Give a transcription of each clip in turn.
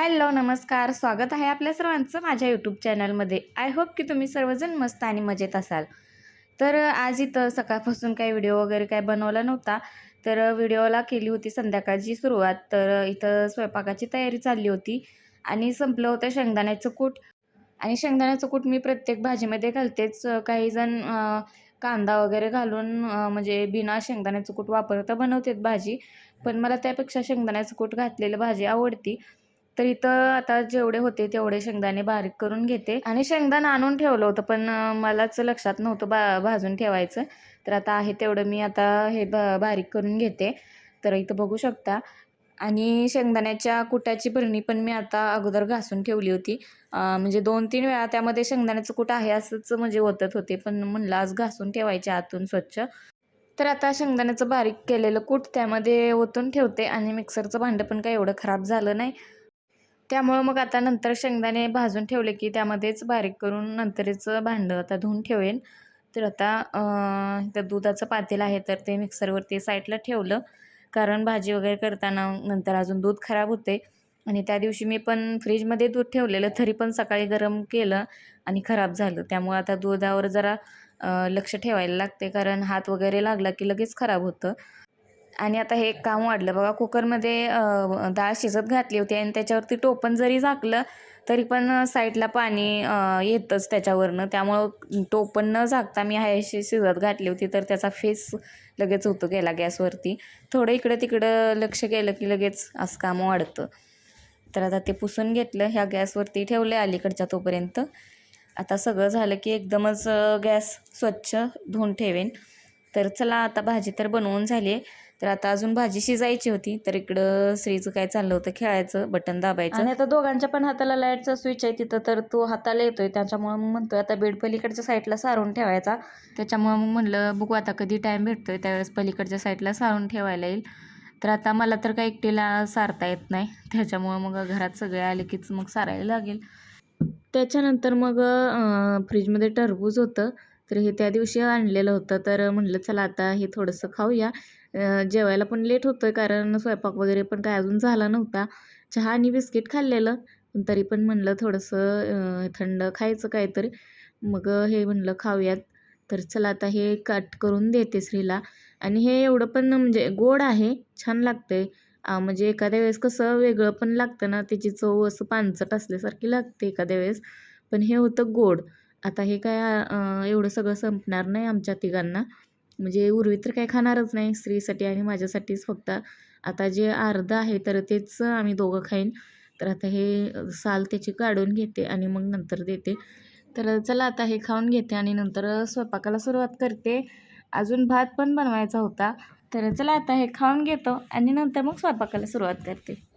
Hello नमस्कार. स्वागत आहे आपल्या सर्वांचं माझ्या यूट्यूब चॅनलमध्ये आय होप की तुम्ही सर्वजण मस्त आणि मजेत असाल. तर आज इथं सकाळपासून काही व्हिडिओ वगैरे काय बनवला नव्हता. तर व्हिडिओला केली होती संध्याकाळची सुरुवात. तर इथं स्वयंपाकाची तयारी चालली होती आणि संपलं होतं शेंगदाण्याचं कूट. आणि शेंगदाण्याचं कूट मी प्रत्येक भाजीमध्ये घालतेच. काही जण कांदा वगैरे घालून म्हणजे बिना शेंगदाण्याचं कूट वापरता बनवतात भाजी. पण मला त्यापेक्षा शेंगदाण्याचं कूट घातलेलं भाजी आवडती. तर इथं आता जेवढे होते तेवढे शेंगदाणे बारीक करून घेते. आणि शेंगदाणं आणून ठेवलं होतं पण मलाच लक्षात नव्हतं बा भाजून ठेवायचं. तर आता आहे तेवढं मी आता हे ब बारीक करून घेते. तर इथं बघू शकता. आणि शेंगदाण्याच्या कुटाची भरणी पण मी आता अगोदर घासून ठेवली होती. म्हणजे दोन तीन वेळा त्यामध्ये शेंगदाण्याचं कूट आहे असंच म्हणजे ओतत होते पण म्हणलं आज घासून ठेवायचे आतून स्वच्छ. तर आता शेंगदाण्याचं बारीक केलेलं कूट त्यामध्ये ओतून ठेवते आणि मिक्सरचं भांडं पण काही एवढं खराब झालं नाही. त्यामुळं मग आता नंतर शेंगदाणे भाजून ठेवले की त्यामध्येच बारीक करून नंतरच भांडं आता धुवून ठेवेन. तर आता तर दुधाचं पातेलं आहे तर ते मिक्सरवरती साईडला ठेवलं. कारण भाजी वगैरे करताना नंतर अजून दूध खराब होते आणि त्या दिवशी मी पण फ्रीजमध्ये दूध ठेवलेलं तरी पण सकाळी गरम केलं आणि खराब झालं. त्यामुळं आता दुधावर जरा लक्ष ठेवायला लागते कारण हात वगैरे लागला की लगेच खराब होतं. आणि आता हे एक काम वाढलं. बघा कुकरमध्ये डाळ शिजत घातली होती आणि त्याच्यावरती टोपण जरी झाकलं तरी पण साईडला पाणी येतंच त्याच्यावरनं. त्यामुळं टोपण न झाकता मी आहे अशी शिजत घातली होती तर त्याचा फेस लगेच होतो गेला गॅसवरती. थोडं इकडं तिकडं लक्ष केलं की लगेच असं काम वाढतं. तर आता ते पुसून घेतलं ह्या गॅसवरती ठेवलं अलीकडच्या तोपर्यंत. आता सगळं झालं की एकदमच गॅस स्वच्छ धुवून ठेवेन. तर चला आता भाजी तर बनवून झाली आहे तर आता अजून भाजी शिजायची होती तर इकडं श्रीचं काय चाललं होतं खेळायचं बटन दाबायचं. आणि आता दोघांच्या पण हाताला लाईटचा स्विच आहे तिथं तर तो हाताला येतोय. त्याच्यामुळं मग म्हणतोय आता बेड पलीकडच्या साईडला सारून ठेवायचा. त्याच्यामुळं मग म्हणलं बघू आता कधी टाईम भेटतोय त्यावेळेस पलीकडच्या साईडला सारून ठेवायला येईल. तर आता मला तर काय एकटीला सारता येत नाही. त्याच्यामुळं मग घरात सगळे आले कीच मग सारायला लागेल. त्याच्यानंतर मग फ्रीजमध्ये टरबूज होतं. तर हे त्या दिवशी आणलेलं होतं. तर म्हटलं चला आता हे थोडंसं खाऊया. जेवायला पण लेट होतं आहे कारण स्वयंपाक वगैरे पण काय अजून झाला नव्हता. चहा आणि बिस्किट खाल्लेलं पण तरी पण म्हणलं थोडंसं थंड खायचं काहीतरी. मग हे म्हणलं खाऊयात. तर चला आता हे कट करून देते श्रीला आणि हे एवढं पण म्हणजे गोड आहे छान लागतंय. म्हणजे एखाद्या वेळेस कसं वेगळं पण लागतं ना त्याची चव असं पानचट असल्यासारखी लागते एखाद्या वेळेस. पण हे होतं गोड. आता हे काय एवढं सगळं संपणार नाही आमच्या तिघांना. म्हणजे उर्वी तर काही खाणारच नाही स्त्रीसाठी आणि माझ्यासाठीच फक्त. आता जे अर्धं आहे तर तेच आम्ही दोघं खाईन. तर आता हे साल त्याची काढून घेते आणि मग नंतर देते. तर चला आता हे खाऊन घेते आणि नंतर स्वयंपाकाला सुरुवात करते. अजून भात पण बनवायचा होता. तर चला आता हे खाऊन घेतो आणि नंतर मग स्वयंपाकाला सुरुवात करते.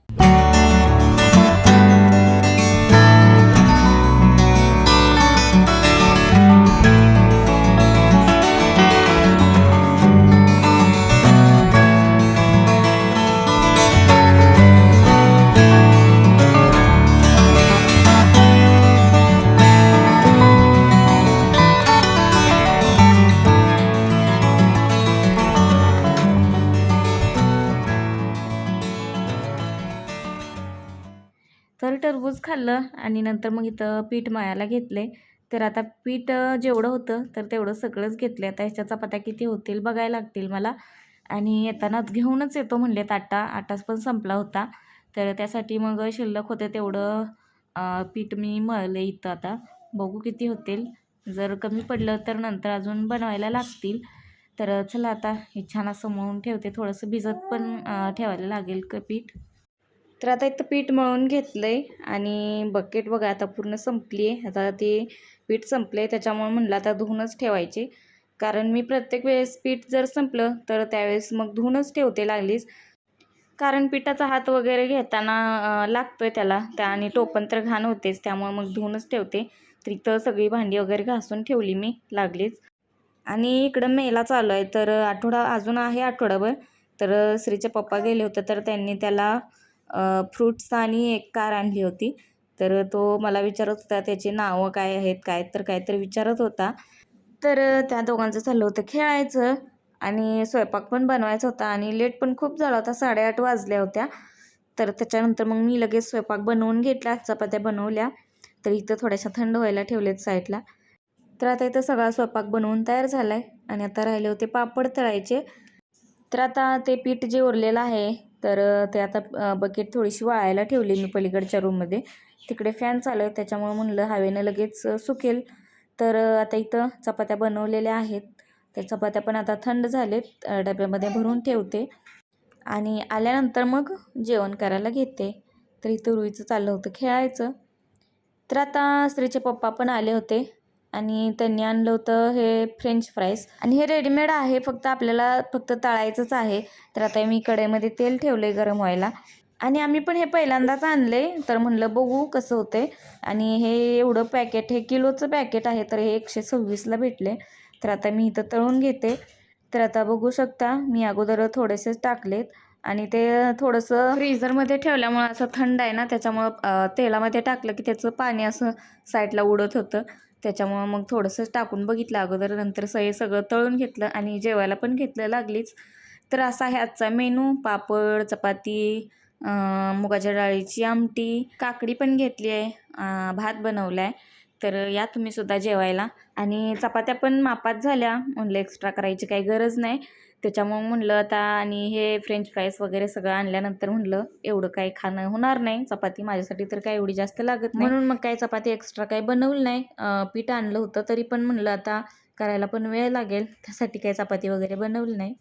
टरबूज खाल्लं आणि नंतर मग इथं पीठ मळायला घेतले तर आता पीठ जेवढं होतं तर तेवढं सगळंच घेतले आता ह्याच्या चपात्या किती होतील बघायला लागतील मला. आणि येतानाच घेऊनच येतो म्हणलेत आटा. आटाच पण संपला होता. तर त्यासाठी मग शिल्लक होते तेवढं पीठ मी मळले इथं आता. बघू किती होतील. जर कमी पडलं तर नंतर अजून बनवायला लागतील. तर चला आता हे छान असं मळून ठेवते. थोडंसं भिजत पण ठेवायला लागेल क पीठ. तर आता इथं पीठ मळून घेतलं आहे आणि बकेट बघा आता पूर्ण संपली आहे आता ते पीठ संपलं आहे त्याच्यामुळे म्हणलं आता धुवूनच ठेवायचे. कारण मी प्रत्येक वेळेस पीठ जर संपलं तर त्यावेळेस मग धुवूनच ठेवते लागलीच. कारण पिठाचा हात वगैरे घेताना लागतोय त्याला. त्या आणि टोपण तर घाण होतेच त्यामुळे मग धुवूनच ठेवते. तर इथं सगळी भांडी वगैरे घासून ठेवली मी लागलीच. आणि इकडं मेला चालू आहे. तर आठवडा अजून आहे आठवडाभर. तर श्रीचे पप्पा गेले होते तर त्यांनी त्याला फ्रूट्स आणि एक कार आणली होती. तर तो मला विचारत होता त्याची नावं काय आहेत काय तर काय तर विचारत होता. तर त्या दोघांचं चाललं होतं खेळायचं आणि स्वयंपाक पण बनवायचा होता आणि लेट पण खूप झाला होता साडेआठ वाजल्या होत्या. तर त्याच्यानंतर मग मी लगेच स्वयंपाक बनवून घेतला चपात्या बनवल्या. तर इथं थोड्याशा थंड व्हायला ठेवलेत साईडला. तर आता इथं सगळा स्वयंपाक बनवून तयार झाला आहे आणि आता राहिले होते पापड तळायचे. तर आता ते पीठ जे उरलेलं आहे तर ते आता बकेट थोडीशी वाळायला ठेवली मी पलीकडच्या रूममध्ये तिकडे फॅन चालू आहे त्याच्यामुळं म्हणलं हवेनं लगेच सुकेल. तर आता इथं चपात्या बनवलेल्या आहेत. त्या चपात्या पण आता थंड झालेत डब्यामध्ये भरून ठेवते. आणि आल्यानंतर मग जेवण करायला घेते. तर इथं रुईचं चाललं होतं खेळायचं. तर आता स्त्रीचे पप्पा पण आले होते. आणि त्यांनी आणलं होतं हे फ्रेंच फ्राईज आणि हे रेडीमेड आहे फक्त आपल्याला फक्त तळायचंच आहे. तर आता मी कढईमध्ये तेल ठेवलं आहे गरम व्हायला. आणि आम्ही पण हे पहिल्यांदाच आणले तर म्हणलं बघू कसं होते आणि हे एवढं पॅकेट हे किलोचं पॅकेट आहे तर हे एकशे सव्वीसला भेटले. तर आता मी इथं तळून घेते. तर आता बघू शकता मी अगोदर थोडेसेच टाकलेत. आणि ते थोडंसं फ्रीझरमध्ये ठेवल्यामुळं असं थंड आहे ना त्याच्यामुळं तेलामध्ये टाकलं की त्याचं पाणी असं साईडला उडत होतं. त्याच्यामुळं मग थोडंसं टाकून बघितलं अगोदर नंतर स हे सगळं तळून घेतलं आणि जेवायला पण घेतलं लागलीच. तर असा आहे आजचा मेनू. पापड चपाती मुगाच्या डाळीची आमटी काकडी पण घेतली आहे भात बनवला आहे तर या तुम्ही सुद्धा जेवायला. आणि चपात्या पण मापात झाल्या. म्हणलं एक्स्ट्रा करायची काही गरज नाही. त्याच्यामुळं म्हणलं आता आणि हे फ्रेंच फ्राईज वगैरे सगळं आणल्यानंतर म्हणलं एवढं काही खाणं होणार नाही. चपाती माझ्यासाठी तर काय एवढी जास्त लागत नाही. म्हणून मग काही चपाती एक्स्ट्रा काही बनवलं नाही. पीठ आणलं होतं तरी पण म्हणलं आता करायला पण वेळ लागेल. त्यासाठी काही चपाती वगैरे बनवली नाही.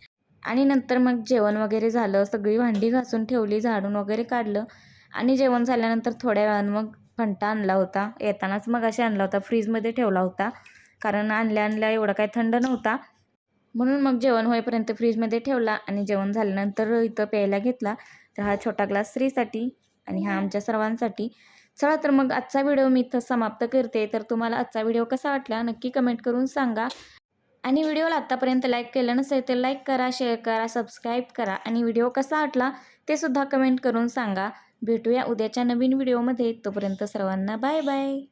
आणि नंतर मग जेवण वगैरे झालं. सगळी भांडी घासून ठेवली झाडून वगैरे काढलं. आणि जेवण झाल्यानंतर थोड्या वेळानं मग फंटा आणला होता. येतानाच मग असे आणला होता. फ्रीजमध्ये ठेवला होता. कारण आणल्या आणल्या एवढा काही थंड नव्हता. म्हणून मग जेवण होईपर्यंत फ्रीजमध्ये ठेवला आणि जेवण झाल्यानंतर इथं प्यायला घेतला. तर हा छोटा ग्लास स्त्रीसाठी आणि हा आमच्या सर्वांसाठी. चला तर मग आजचा व्हिडिओ मी इथं समाप्त करते. तर तुम्हाला आजचा व्हिडिओ कसा वाटला नक्की कमेंट करून सांगा. आणि व्हिडिओला आत्तापर्यंत लाईक केलं नसेल तर लाईक करा शेअर करा सबस्क्राईब करा. आणि व्हिडिओ कसा वाटला ते सुद्धा कमेंट करून सांगा. भेटूया उद्याच्या नवीन व्हिडिओमध्ये. तोपर्यंत सर्वांना बाय बाय.